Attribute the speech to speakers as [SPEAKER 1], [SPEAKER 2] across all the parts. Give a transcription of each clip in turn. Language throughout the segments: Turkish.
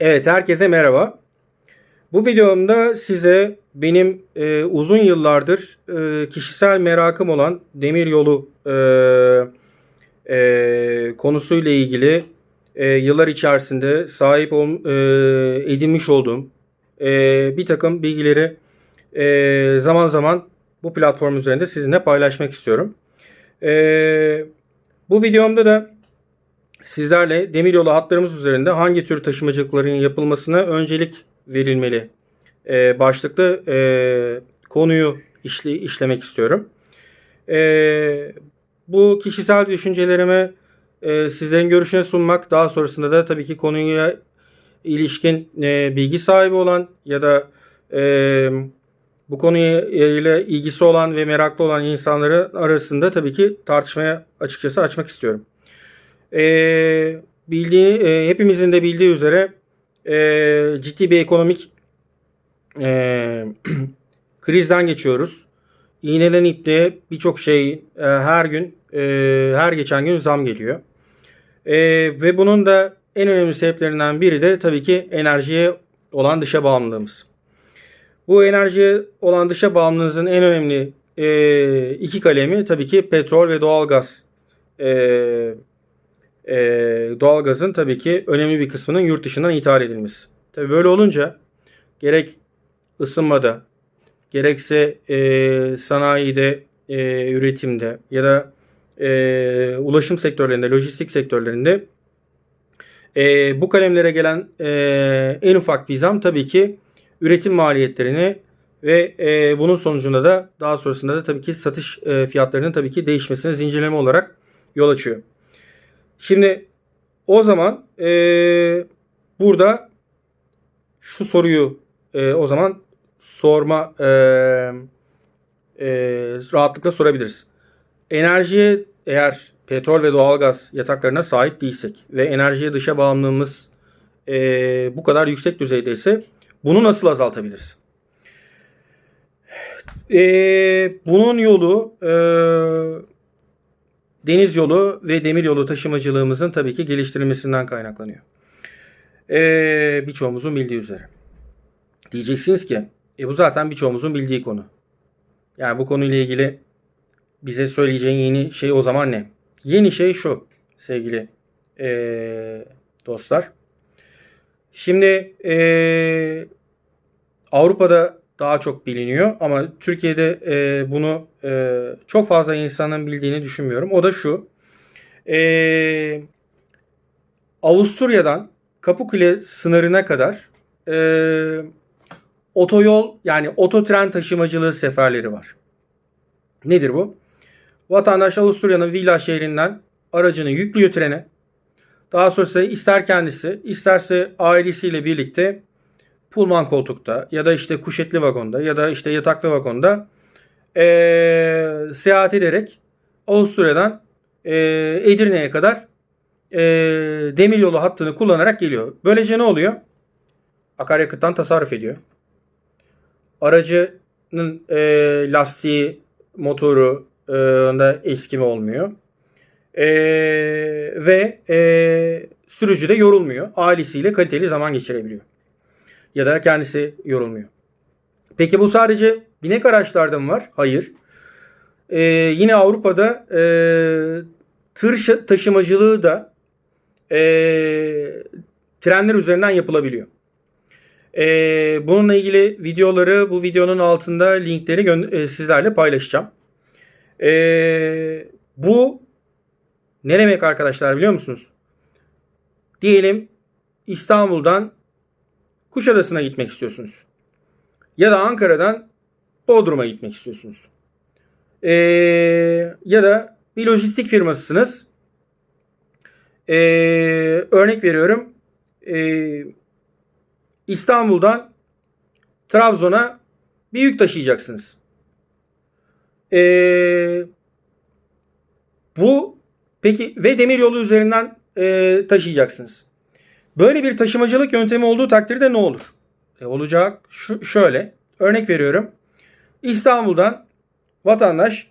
[SPEAKER 1] Evet, herkese merhaba. Bu videomda size benim e, uzun yıllardır e, kişisel merakım olan demiryolu e, e, konusuyla ilgili e, yıllar içerisinde sahip ol, e, edinmiş olduğum e, bir takım bilgileri e, zaman zaman bu platform üzerinde sizinle paylaşmak istiyorum. E, bu videomda da sizlerle demiryolu hatlarımız üzerinde hangi tür taşımacılıkların yapılmasına öncelik verilmeli e, başlıklı e, konuyu işle, işlemek istiyorum. E, bu kişisel düşüncelerimi e, sizlerin görüşüne sunmak daha sonrasında da tabii ki konuya ilişkin e, bilgi sahibi olan ya da e, bu konuya ile ilgisi olan ve meraklı olan insanları arasında tabii ki tartışmaya açıkçası açmak istiyorum. E, bildiği, e, hepimizin de bildiği üzere e, ciddi bir ekonomik e, krizden geçiyoruz. İğneden ipliğe birçok şey e, her gün e, her geçen gün zam geliyor. E, ve bunun da en önemli sebeplerinden biri de tabii ki enerjiye olan dışa bağımlılığımız. Bu enerjiye olan dışa bağımlılığımızın en önemli e, iki kalemi tabii ki petrol ve doğalgaz. E, e, doğalgazın tabii ki önemli bir kısmının yurt dışından ithal edilmesi. Tabii böyle olunca gerek ısınmada, gerekse e, sanayide, e, üretimde ya da e, ulaşım sektörlerinde, lojistik sektörlerinde e, bu kalemlere gelen e, en ufak bir zam tabii ki üretim maliyetlerini ve e, bunun sonucunda da daha sonrasında da tabii ki satış e, fiyatlarının tabii ki değişmesine zincirleme olarak yol açıyor. Şimdi o zaman e, burada şu soruyu e, o zaman sorma e, e, rahatlıkla sorabiliriz. Enerjiye eğer petrol ve doğalgaz yataklarına sahip değilsek ve enerjiye dışa bağımlılığımız e, bu kadar yüksek düzeydeyse bunu nasıl azaltabiliriz? E, bunun yolu e, deniz yolu ve demir yolu taşımacılığımızın tabii ki geliştirilmesinden kaynaklanıyor. E, birçoğumuzun bildiği üzere. Diyeceksiniz ki e bu zaten birçoğumuzun bildiği konu. Yani bu konuyla ilgili bize söyleyeceğin yeni şey o zaman ne? Yeni şey şu sevgili e, dostlar. Şimdi e, Avrupa'da daha çok biliniyor ama Türkiye'de e, bunu e, çok fazla insanın bildiğini düşünmüyorum. O da şu. E, Avusturya'dan Kapıkule sınırına kadar e, otoyol yani ototren taşımacılığı seferleri var. Nedir bu? Vatandaş Avusturya'nın Villa şehrinden aracını yüklüyor trene. Daha sonrası ister kendisi isterse ailesiyle birlikte pulman koltukta ya da işte kuşetli vagonda ya da işte yataklı vagonda ee, seyahat ederek Avusturya'dan e, Edirne'ye kadar e, demiryolu hattını kullanarak geliyor. Böylece ne oluyor? Akaryakıttan tasarruf ediyor. Aracının e, lastiği, motoru e, da eskime olmuyor. E, ve e, sürücü de yorulmuyor. Ailesiyle kaliteli zaman geçirebiliyor. Ya da kendisi yorulmuyor. Peki bu sadece binek araçlarda mı var? Hayır. E, yine Avrupa'da e, tır taşımacılığı da e, trenler üzerinden yapılabiliyor. E, bununla ilgili videoları bu videonun altında linkleri e, sizlerle paylaşacağım. E, bu ne demek arkadaşlar biliyor musunuz? Diyelim İstanbul'dan Kuşadası'na gitmek istiyorsunuz. Ya da Ankara'dan Bodrum'a gitmek istiyorsunuz. E, ya da bir lojistik firmasısınız. E, örnek veriyorum. E, İstanbul'dan Trabzon'a bir yük taşıyacaksınız. E, bu peki ve demiryolu üzerinden e, taşıyacaksınız. Böyle bir taşımacılık yöntemi olduğu takdirde ne olur? E, olacak şu, şöyle. Örnek veriyorum. İstanbul'dan vatandaş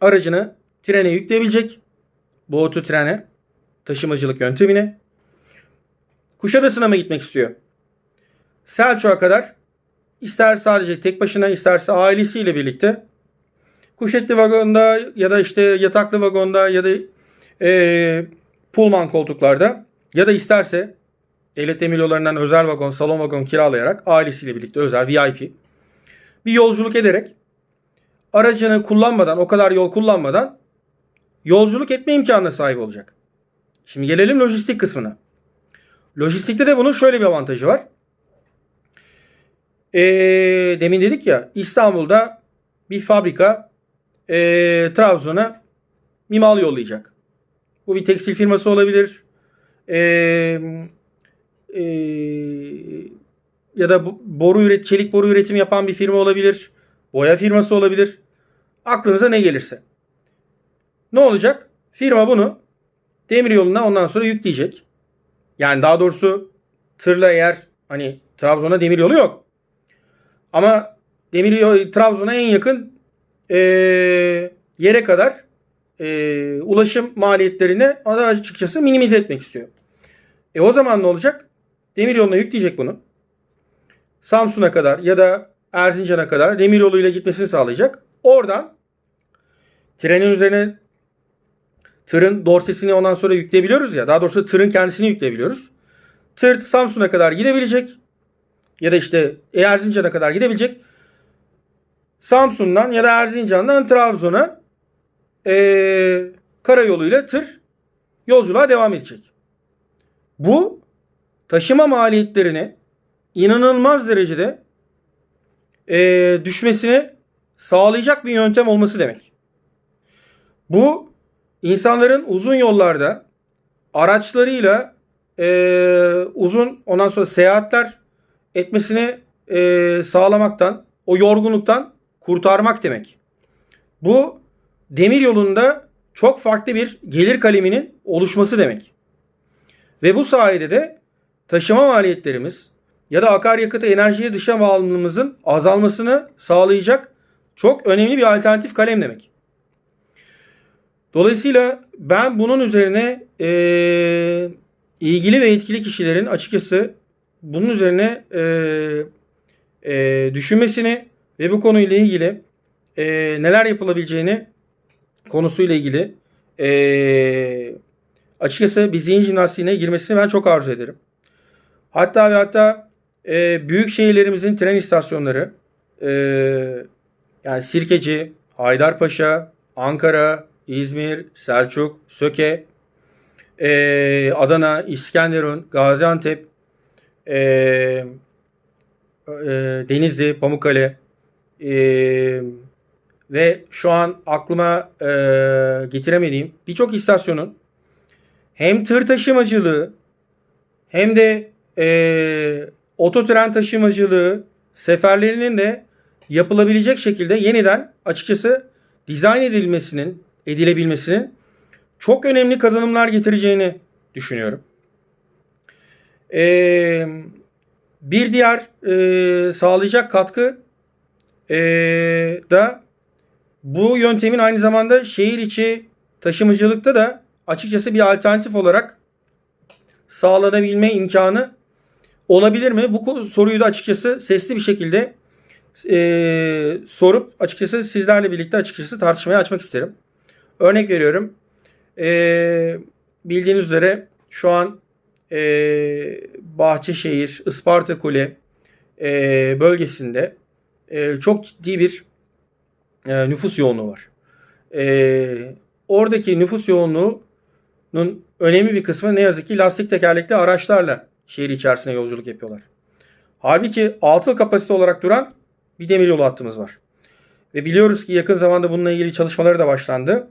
[SPEAKER 1] aracını trene yükleyebilecek. Bu otu trene taşımacılık yöntemine. Kuşadası'na mı gitmek istiyor? Selçuk'a kadar ister sadece tek başına isterse ailesiyle birlikte kuşetli vagonda ya da işte yataklı vagonda ya da e, pullman koltuklarda ya da isterse devlet demiryollarından özel vagon, salon vagon kiralayarak ailesiyle birlikte özel VIP bir yolculuk ederek aracını kullanmadan, o kadar yol kullanmadan yolculuk etme imkanına sahip olacak. Şimdi gelelim lojistik kısmına. Lojistikte de bunun şöyle bir avantajı var. Ee, demin dedik ya İstanbul'da bir fabrika ee, Trabzon'a bir mal yollayacak. Bu bir tekstil firması olabilir. Ee, ee, ya da boru üret, çelik boru üretim yapan bir firma olabilir. Boya firması olabilir. Aklınıza ne gelirse. Ne olacak? Firma bunu demir yoluna ondan sonra yükleyecek. Yani daha doğrusu tırla eğer hani Trabzon'a demir yolu yok. Ama demir yolu Trabzon'a en yakın eee, yere kadar eee, ulaşım maliyetlerini açıkçası minimize etmek istiyor. E o zaman ne olacak? Demir yoluna yükleyecek bunu. Samsun'a kadar ya da Erzincan'a kadar demir yoluyla gitmesini sağlayacak. Oradan trenin üzerine tırın dorsesini ondan sonra yükleyebiliyoruz ya. Daha doğrusu tırın kendisini yükleyebiliyoruz. Tır Samsun'a kadar gidebilecek. Ya da işte Erzincan'a kadar gidebilecek. Samsun'dan ya da Erzincan'dan Trabzon'a eee karayoluyla tır yolculuğa devam edecek. Bu taşıma maliyetlerini inanılmaz derecede eee, düşmesini sağlayacak bir yöntem olması demek. Bu insanların uzun yollarda araçlarıyla eee, uzun ondan sonra seyahatler etmesini eee, sağlamaktan, o yorgunluktan kurtarmak demek. Bu demir yolunda çok farklı bir gelir kaleminin oluşması demek. Ve bu sayede de taşıma maliyetlerimiz ya da akaryakıta enerjiye dışa bağımlılığımızın azalmasını sağlayacak çok önemli bir alternatif kalem demek. Dolayısıyla ben bunun üzerine eee, ilgili ve etkili kişilerin açıkçası bunun üzerine eee, eee, düşünmesini ve bu konuyla ilgili eee, neler yapılabileceğini konusuyla ilgili eee, açıkçası bir zihin jimnastiğine girmesini ben çok arzu ederim. Hatta ve hatta e, büyük şehirlerimizin tren istasyonları e, yani Sirkeci, Haydarpaşa, Ankara, İzmir, Selçuk, Söke, e, Adana, İskenderun, Gaziantep, e, e, Denizli, Pamukkale e, ve şu an aklıma e, getiremediğim birçok istasyonun hem tır taşımacılığı hem de e, ototren taşımacılığı seferlerinin de yapılabilecek şekilde yeniden açıkçası dizayn edilmesinin, edilebilmesinin çok önemli kazanımlar getireceğini düşünüyorum. E, bir diğer e, sağlayacak katkı e, da bu yöntemin aynı zamanda şehir içi taşımacılıkta da açıkçası bir alternatif olarak sağlanabilme imkanı olabilir mi? Bu soruyu da açıkçası sesli bir şekilde e, sorup açıkçası sizlerle birlikte açıkçası tartışmaya açmak isterim. Örnek veriyorum. E, bildiğiniz üzere şu an e, Bahçeşehir, Isparta Kule e, bölgesinde e, çok ciddi bir e, nüfus yoğunluğu var. E, oradaki nüfus yoğunluğunun önemli bir kısmı ne yazık ki lastik tekerlekli araçlarla şehir içerisine yolculuk yapıyorlar. Halbuki altı kapasite olarak duran bir demiryolu hattımız var. Ve biliyoruz ki yakın zamanda bununla ilgili çalışmaları da başlandı.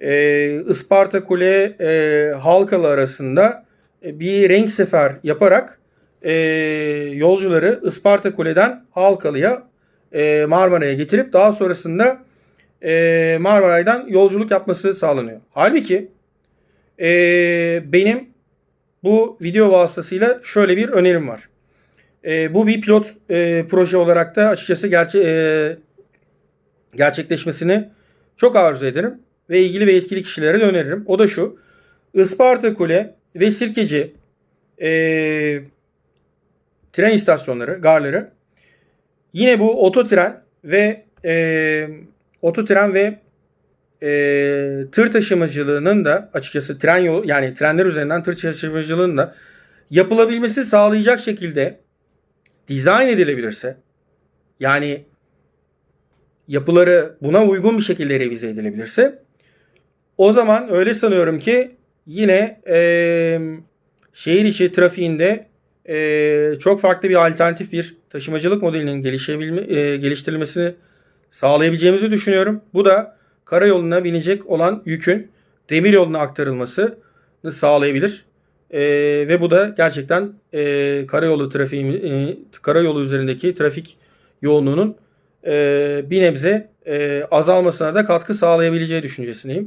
[SPEAKER 1] Ee, Isparta Kule e, Halkalı arasında e, bir renk sefer yaparak e, yolcuları Isparta Kule'den Halkalı'ya e, Marmara'ya getirip daha sonrasında e, Marmaray'dan yolculuk yapması sağlanıyor. Halbuki e, benim bu video vasıtasıyla şöyle bir önerim var. E, bu bir pilot proje olarak da açıkçası gerçe, gerçekleşmesini çok arzu ederim. Ve ilgili ve yetkili kişilere de öneririm. O da şu. Isparta Kule ve Sirkeci e, tren istasyonları, garları. Yine bu ototren ve e, ototren ve e, tır taşımacılığının da açıkçası tren yolu yani trenler üzerinden tır taşımacılığının da yapılabilmesi sağlayacak şekilde dizayn edilebilirse yani yapıları buna uygun bir şekilde revize edilebilirse o zaman öyle sanıyorum ki yine e, şehir içi trafiğinde e, çok farklı bir alternatif bir taşımacılık modelinin gelişebilme, e, geliştirilmesini sağlayabileceğimizi düşünüyorum. Bu da karayoluna binecek olan yükün demir yoluna aktarılmasını sağlayabilir. E, ve bu da gerçekten e, karayolu trafiği, e, karayolu üzerindeki trafik yoğunluğunun e, bir nebze e, azalmasına da katkı sağlayabileceği düşüncesindeyim.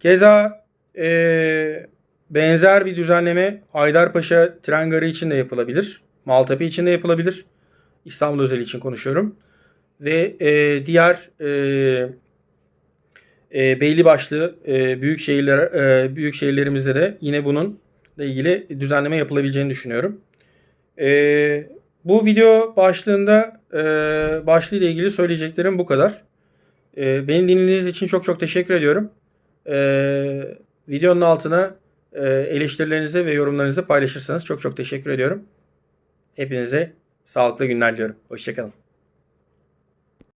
[SPEAKER 1] Keza e, benzer bir düzenleme Haydarpaşa tren garı için de yapılabilir. Maltepe için de yapılabilir. İstanbul özel için konuşuyorum. Ve e, diğer e, e, belli başlı e, büyük şehirler e, büyük şehirlerimizde de yine bunun ilgili düzenleme yapılabileceğini düşünüyorum. E, bu video başlığında e, başlığı ile ilgili söyleyeceklerim bu kadar. E, beni dinlediğiniz için çok çok teşekkür ediyorum. E, videonun altına eleştirilerinizi ve yorumlarınızı paylaşırsanız çok çok teşekkür ediyorum. Hepinize sağlıklı günler diliyorum. Hoşçakalın.